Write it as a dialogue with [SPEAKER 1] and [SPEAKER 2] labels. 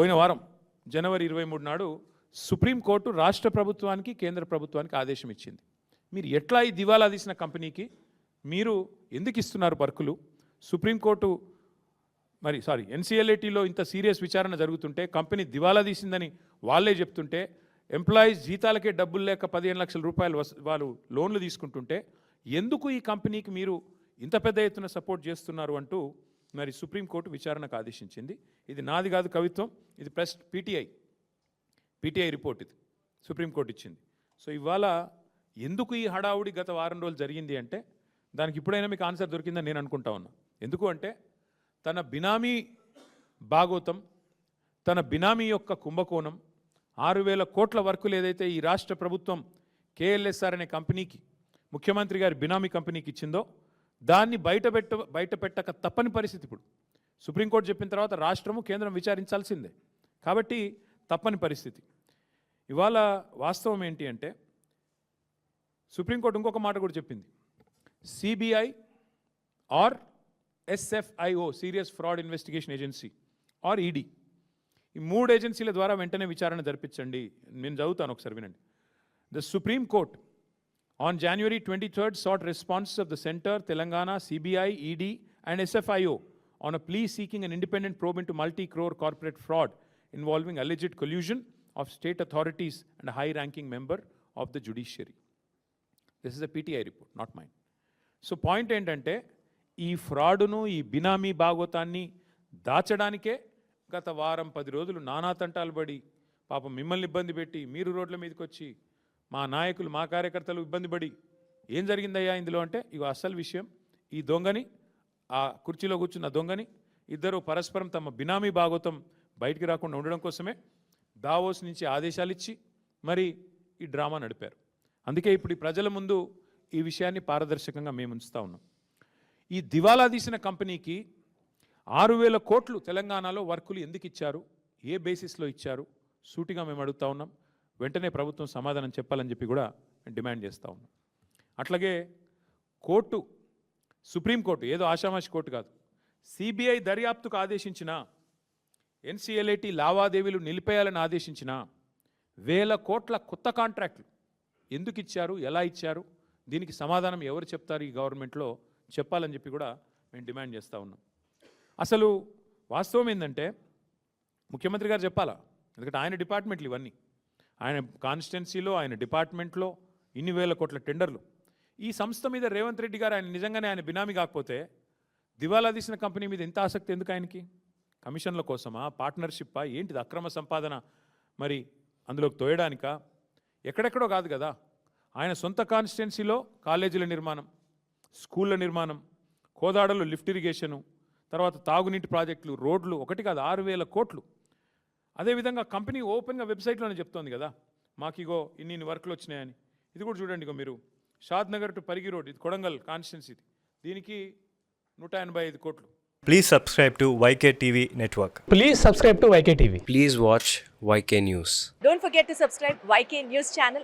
[SPEAKER 1] పోయిన వారం జనవరి ఇరవై మూడు నాడు సుప్రీంకోర్టు రాష్ట్ర ప్రభుత్వానికి కేంద్ర ప్రభుత్వానికి ఆదేశం ఇచ్చింది. మీరు ఎట్లా ఈ దివాలా తీసిన కంపెనీకి? మీరు ఎందుకు ఇస్తున్నారు వర్కులు సుప్రీంకోర్టు మరి సారీ ఎన్సీఎల్ఏటీలో ఇంత సీరియస్ విచారణ జరుగుతుంటే కంపెనీ దివాలా తీసిందని వాళ్ళే చెప్తుంటే ఎంప్లాయీస్ జీతాలకే డబ్బులు లేక పదిహేను లక్షల రూపాయలు వాళ్ళు లోన్లు తీసుకుంటుంటే ఎందుకు ఈ కంపెనీకి మీరు ఇంత పెద్ద ఎత్తున సపోర్ట్ చేస్తున్నారు అంటూ మరి సుప్రీంకోర్టు విచారణకు ఆదేశించింది. ఇది నాది కాదు కవిత్వం ఇది ప్రెస్ పీటీఐ పీటీఐ రిపోర్ట్ ఇది సుప్రీంకోర్టు ఇచ్చింది. సో ఇవాళ ఎందుకు ఈ హడావుడి గత వారం రోజులు జరిగింది అంటే దానికి ఇప్పుడైనా మీకు ఆన్సర్ దొరికిందని నేను అనుకుంటా ఉన్నా. ఎందుకు అంటే తన బినామీ భాగోతం తన బినామీ యొక్క కుంభకోణం ఆరు వేల కోట్ల వర్కులు ఏదైతే ఈ రాష్ట్ర ప్రభుత్వం కేఎల్ఎస్ఆర్ అనే కంపెనీకి ముఖ్యమంత్రి గారి బినామీ కంపెనీకి ఇచ్చిందో దాన్ని బయటపెట్ట బయట పెట్టక తప్పని పరిస్థితి ఇప్పుడు. సుప్రీంకోర్టు చెప్పిన తర్వాత రాష్ట్రము కేంద్రం విచారించాల్సిందే. కాబట్టి తప్పని పరిస్థితి. ఇవాళ వాస్తవం ఏంటి అంటే సుప్రీంకోర్టు ఇంకొక మాట కూడా చెప్పింది. CBI or SFIO serious fraud investigation agency or ED. ఈ మూడు ఏజెన్సీల ద్వారా వెంటనే విచారణ జరిపించండి. నేను చదువుతాను ఒకసారి వినండి. The supreme court on January twenty third sought response of the centre Telangana CBI ED and SFIO on a plea seeking an independent probe into multi crore corporate fraud involving alleged collusion of state authorities and high ranking member of the judiciary this is a PTI report not mine so point ఏంటంటే ఈ ఫ్రాడును ఈ బినామీ భాగవతాన్ని దాచడానికే గత వారం పది రోజులు నానా తంటాలు పడి పాపం మిమ్మల్ని ఇబ్బంది పెట్టి మీరు రోడ్ల మీదకి వచ్చి మా నాయకులు మా కార్యకర్తలు ఇబ్బంది పడి ఏం జరిగిందయ్యా ఇందులో అంటే ఇక అసలు విషయం ఈ దొంగని ఆ కుర్చీలో కూర్చున్న దొంగని ఇద్దరు పరస్పరం తమ బినామీ భాగోతం బయటికి రాకుండా ఉండడం కోసమే దావోస్ నుంచి ఆదేశాలు ఇచ్చి మరి ఈ డ్రామా నడిపారు. అందుకే ఇప్పుడు ఈ ప్రజల ముందు ఈ విషయాన్ని పారదర్శకంగా మేము ఉంచుతా ఉన్నాం. ఈ దివాలా తీసిన కంపెనీకి ఆరు వేల కోట్లు తెలంగాణలో వర్కులు ఎందుకు ఇచ్చారు? ఏ బేసిస్లో ఇచ్చారు? సూటిగా మేము అడుగుతా ఉన్నాం. వెంటనే ప్రభుత్వం సమాధానం చెప్పాలని చెప్పి కూడా డిమాండ్ చేస్తూ ఉన్నాం. అట్లాగే కోర్టు సుప్రీంకోర్టు ఏదో ఆషామాషి కోర్టు కాదు. సిబిఐ దర్యాప్తుకు ఆదేశించిన ఎన్సీఎల్ఏటి లావాదేవీలు నిలిపేయాలని ఆదేశించిన వేల కోట్ల కొత్త కాంట్రాక్ట్లు ఎందుకు ఇచ్చారు ఎలా ఇచ్చారు దీనికి సమాధానం ఎవరు చెప్తారు ఈ గవర్నమెంట్లో చెప్పాలని చెప్పి కూడా మేము డిమాండ్ చేస్తూ ఉన్నాం. అసలు వాస్తవం ఏంటంటే ముఖ్యమంత్రి గారు చెప్పాలా? ఎందుకంటే ఆయన డిపార్ట్మెంట్లు ఇవన్నీ. ఆయన కాన్స్టిట్యున్సీలో ఆయన డిపార్ట్మెంట్లో ఇన్ని వేల కోట్ల టెండర్లు. ఈ సంస్థ మీద రేవంత్ రెడ్డి గారు ఆయన నిజంగానే ఆయన బినామీ కాకపోతే దివాలా తీసిన కంపెనీ మీద ఎంత ఆసక్తి ఎందుకు ఆయనకి? కమిషన్ల కోసమా? పార్ట్నర్షిప్పా? ఏంటిది అక్రమ సంపాదన? మరి అందులోకి తోయడానికా? ఎక్కడెక్కడో కాదు కదా. ఆయన సొంత కాన్స్టిట్యున్సీలో కాలేజీల నిర్మాణం స్కూళ్ళ నిర్మాణం కోదాడలో లిఫ్ట్ ఇరిగేషను తర్వాత తాగునీటి ప్రాజెక్టులు రోడ్లు ఒకటి కాదు ఆరు వేల కోట్లు. అదేవిధంగా కంపెనీ ఓపెన్గా వెబ్సైట్లోనే చెప్తోంది కదా మాకిగో ఇన్ని ఇన్ని వర్క్లు వచ్చినాయని. ఇది కూడా చూడండి ఇగో మీరు. Shadnagar to Parigi road ఇది కొడంగల్ కాన్స్టెన్స్ ఇది. దీనికి నూట ఎనభై ఐదు కోట్లు.
[SPEAKER 2] Please subscribe to YK TV network
[SPEAKER 3] please subscribe to YK TV
[SPEAKER 4] please watch YK news
[SPEAKER 5] don't forget to subscribe YK news channel